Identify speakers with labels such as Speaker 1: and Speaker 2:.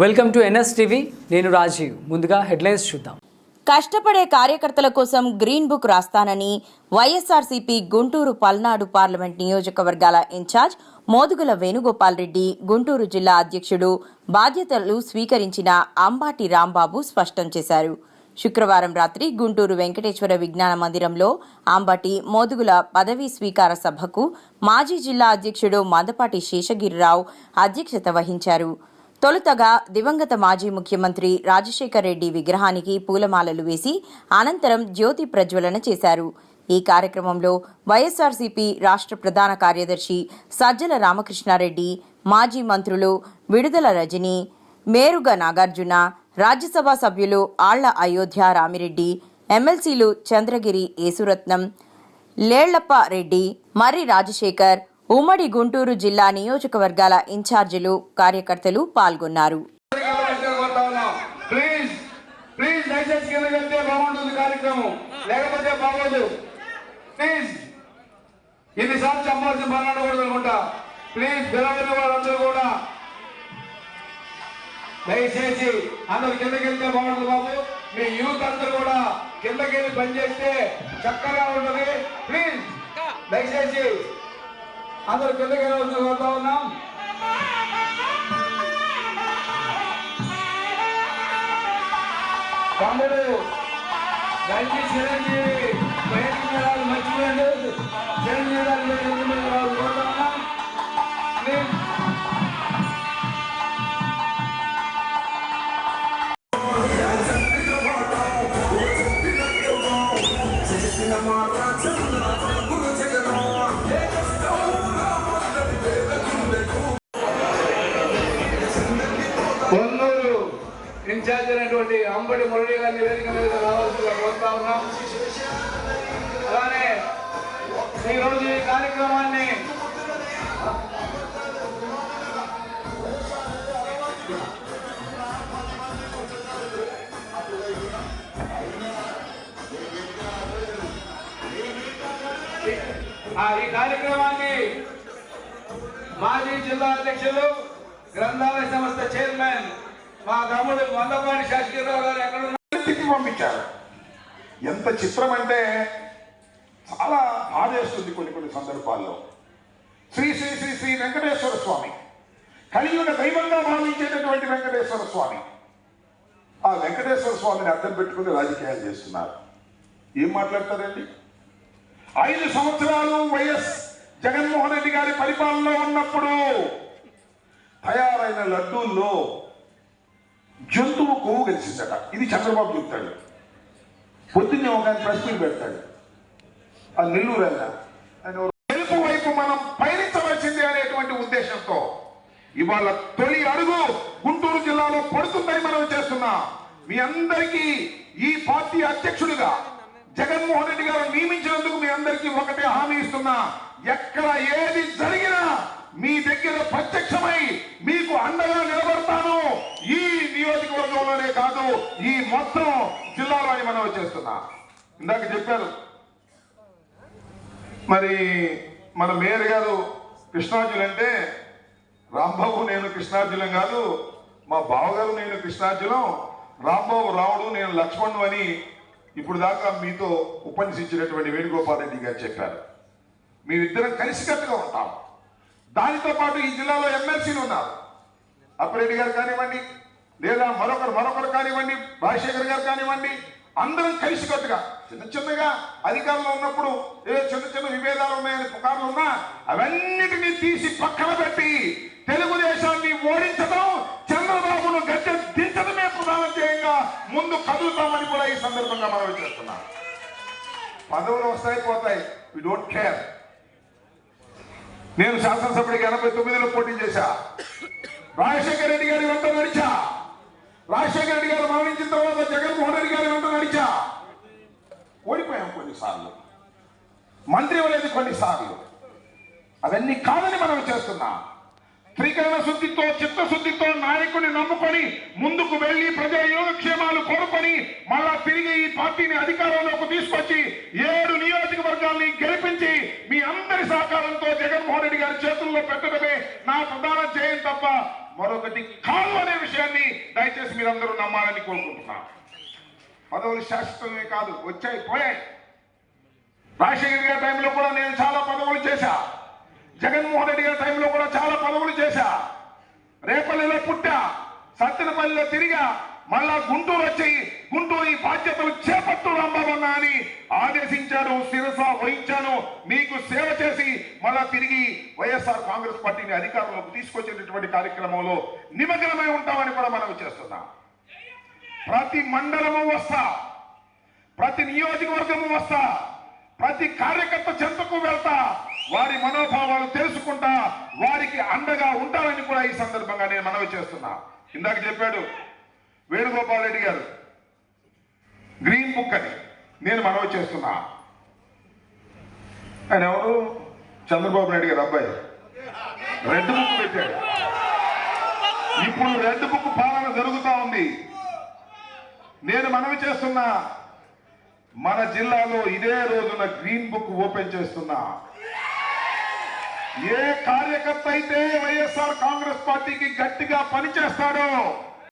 Speaker 1: Welcome to NS TV. నేను రాజీవ్. ముందుగా headlines చూద్దాం.
Speaker 2: కష్టపడే కార్యకర్తల కోసం గ్రీన్ బుక్ రాస్తానని వైఎస్ఆర్సీపీ గుంటూరు పల్నాడు పార్లమెంట్ నియోజకవర్గాల ఇన్ఛార్జ్ మోదుగుల వేణుగోపాల్ రెడ్డి గుంటూరు జిల్లా అధ్యక్షుడు బాధ్యతలు స్వీకరించిన అంబాటి రాంబాబు స్పష్టం చేశారు. శుక్రవారం రాత్రి గుంటూరు వెంకటేశ్వర విజ్ఞాన మందిరంలో అంబటి మోదుగుల పదవీ స్వీకార సభకు మాజీ జిల్లా అధ్యక్షుడు మందపాటి శేషగిరిరావు అధ్యక్షత వహించారు. తొలుతగా దివంగత మాజీ ముఖ్యమంత్రి రాజశేఖర్ రెడ్డి విగ్రహానికి పూలమాలలు వేసి అనంతరం జ్యోతి ప్రజ్వలన చేశారు. ఈ కార్యక్రమంలో వైఎస్ఆర్సీపీ రాష్ట్ర ప్రధాన కార్యదర్శి సజ్జల రామకృష్ణారెడ్డి మాజీ మంత్రులు విడుదల రజని మేరుగ నాగార్జున రాజ్యసభ సభ్యులు ఆళ్ళ అయోధ్య రామిరెడ్డి ఎమ్మెల్సీలు చంద్రగిరి యేసురత్నం లేళ్ళప్ప రెడ్డి మర్రి రాజశేఖర్ ఉమ్మడి గుంటూరు జిల్లా నియోజకవర్గాల ఇన్ఛార్జీలు కార్యకర్తలు పాల్గొన్నారు.
Speaker 3: దయచేసి ఎన్నిసార్లు చెప్పాల్సిన పని అనుకుంటా. ప్లీజ్ వాళ్ళందరూ కూడా దయచేసి అందరు కిందకి వెళ్తే బాగుంటుంది బాబు. మీ యూత్ అందరూ కూడా కిందకి వెళ్ళి పనిచేస్తే చక్కగా ఉంటుంది. ప్లీజ్ దయచేసి అందరు కిందకి వెళ్ళవలసి కోరుతా ఉన్నాం. తమ్ముడు రండి చిరంజీవి బయటికి వెళ్ళాలి మర్చిపోయాడు. చిరంజీవి గారి మీద ఎందుకు ఇన్ఛార్జ్ అయినటువంటి అంబడి మురళి గారి నివేదిక మీద రావాల్సిందిగా కోరుతా ఉన్నాం. అలానే ఈరోజు ఈ కార్యక్రమాన్ని ఈ కార్యక్రమాన్ని మాజీ జిల్లా అధ్యక్షులు గ్రంథాలయ సంస్థ చైర్మన్ మా తమ్ముడు మందపాటి శాస్త్రీరావు గారు ఎక్కడ
Speaker 4: పంపించారు. ఎంత చిత్రం అంటే చాలా బాధేస్తుంది కొన్ని కొన్ని సందర్భాల్లో. శ్రీ శ్రీ శ్రీ శ్రీ వెంకటేశ్వర స్వామి కలియుగ దైవంగా భావించేటటువంటి వెంకటేశ్వర స్వామి. ఆ వెంకటేశ్వర స్వామిని అర్థం పెట్టుకుని రాజకీయాలు చేస్తున్నారు. ఏం మాట్లాడతారండి? ఐదు సంవత్సరాలు వైఎస్ జగన్మోహన్ రెడ్డి గారి పరిపాలనలో ఉన్నప్పుడు తయారైన లడ్డూల్లో జంతువు కొవ్వు కలిసిందట ఇది చంద్రబాబు చెప్తాడు. పొద్దున్నే ఒక ఆయన ప్రెస్ మీట్ పెడతాడు. ఆ నెల్లూరు ఆయన ఆయన తెలుపు వైపు మనం పయనించవలసిందే అనేటువంటి ఉద్దేశంతో ఇవాళ తొలి అడుగు గుంటూరు జిల్లాలో పడుతుందని మనం చేస్తున్నాం. మీ అందరికీ ఈ పార్టీ అధ్యక్షుడిగా జగన్మోహన్ రెడ్డి గారు నియమించినందుకు మీ అందరికీ ఒకటే హామీ ఇస్తున్నా. ఎక్కడ ఏది జరిగినా మీ దగ్గర ప్రత్యక్షమై మీకు అండగా నిలబడతాను ఈ నియోజకవర్గంలోనే కాదు ఈ మొత్తం జిల్లాలోని మనం వచ్చేస్తున్నా. ఇందాక చెప్పారు. మరి మన మేయర్ గారు కృష్ణార్జులంటే రాంబాబు నేను కృష్ణార్జులం కాదు మా బావగారు నేను కృష్ణార్జులం రాంబాబు రావుడు నేను లక్ష్మణు అని ఇప్పుడు దాకా మీతో ఉపన్యసించినటువంటి వేణుగోపాల్ రెడ్డి గారు చెప్పారు. మీరిద్దరం కలిసికట్టుగా ఉంటాం. దానితో పాటు ఈ జిల్లాలో ఎమ్మెల్సీలు ఉన్నారు. అప్పిరెడ్డి గారు కానివ్వండి లేదా మరొకరు మరొకరు కానివ్వండి రాజశేఖర్ గారు కానివ్వండి అందరం కలిసికట్టుగా చిన్న చిన్నగా అధికారంలో ఉన్నప్పుడు ఏ చిన్న చిన్న విభేదాలు ఉన్నాయని పుకార్లు ఉన్నా అవన్నిటినీ తీసి పక్కన పెట్టి తెలుగుదేశాన్ని ఓడించడం చంద్రబాబును గద్దె దించడమే ప్రధాన ధ్యేయంగా ముందు కదులుతామని కూడా ఈ సందర్భంగా మనం చేస్తున్నాం. పదవులు వస్తాయి పోతాయి. వి డోంట్ కేర్ నేను శాసనసభ్యుడికి ఎనభై తొమ్మిదిలో పోటీ చేశా. రాజశేఖర రెడ్డి గారి వెంట నడిచా. రాజశేఖర రెడ్డి గారు మరణించిన తర్వాత జగన్మోహన్ రెడ్డి గారు వెంట నడిచా? ఓడిపోయాం కొన్నిసార్లు. మంత్రి అవ్వలేదు కొన్నిసార్లు. అవన్నీ కాదని మనం చేస్తున్నాం. త్రికరణ శుద్ధితో చిత్తశుద్ధితో నాయకుని నమ్ముకొని ముందుకు వెళ్ళి ప్రజా యోగక్షేమాలు కోరుకొని మళ్ళా తిరిగి ఈ పార్టీని అధికారంలోకి తీసుకొచ్చి ఏడు నియోజకవర్గాల్ని గెలిపించి మీ అందరి సహకారంతో గారి చేతుల్లో పెట్టడమే నా ప్రధాన ధ్యేయం తప్ప మరొకటి కాదు అనే విషయాన్ని దయచేసి మీరందరూ నమ్మాలని కోరుకుంటున్నాను పదవులు శాశ్వతమే కాదు వచ్చాయి పోయాయి. రాజశేఖర్ గారి టైంలో కూడా నేను చాలా పదవులు చేశా. జగన్మోహన్ రెడ్డి గారి టైంలో కూడా చాలా పదవులు చేశా. రేపల్లిలో పుట్టా సత్తెనపల్లిలో తిరిగా మళ్ళా గుంటూరు వచ్చి గుంటూరు ఈ బాధ్యతలు చేపట్టు అని ఆదేశించాను శిరస వహించాను మీకు సేవ చేసి మళ్ళా తిరిగి వైఎస్ఆర్ కాంగ్రెస్ పార్టీని అధికారంలోకి తీసుకొచ్చేటటువంటి కార్యక్రమంలో నిమగ్నమై ఉంటామని కూడా మనం చేస్తున్నాం. ప్రతి మండలము వస్తా ప్రతి నియోజకవర్గము వస్తా ప్రతి కార్యకర్త చెంతకు వెళ్తా వారి మనోభావాలు తెలుసుకుంటా వారికి అండగా ఉంటారని కూడా ఈ సందర్భంగా నేను మనవి చేస్తున్నా. ఇందాక చెప్పాడు వేణుగోపాల్ రెడ్డి గారు. గ్రీన్ బుక్ అని నేను మనవి చేస్తున్నా. ఆయన ఎవరు? చంద్రబాబు నాయుడు గారు అబ్బాయి. రెడ్ బుక్ పెట్టాడు. ఇప్పుడు రెడ్ బుక్ పాలన జరుగుతూ ఉంది. నేను మనవి చేస్తున్నా మన జిల్లాలో ఇదే రోజున గ్రీన్ బుక్ ఓపెన్ చేస్తున్నా. ఏ కార్యకర్త అయితే వైఎస్ఆర్ కాంగ్రెస్ పార్టీకి గట్టిగా పనిచేస్తాడో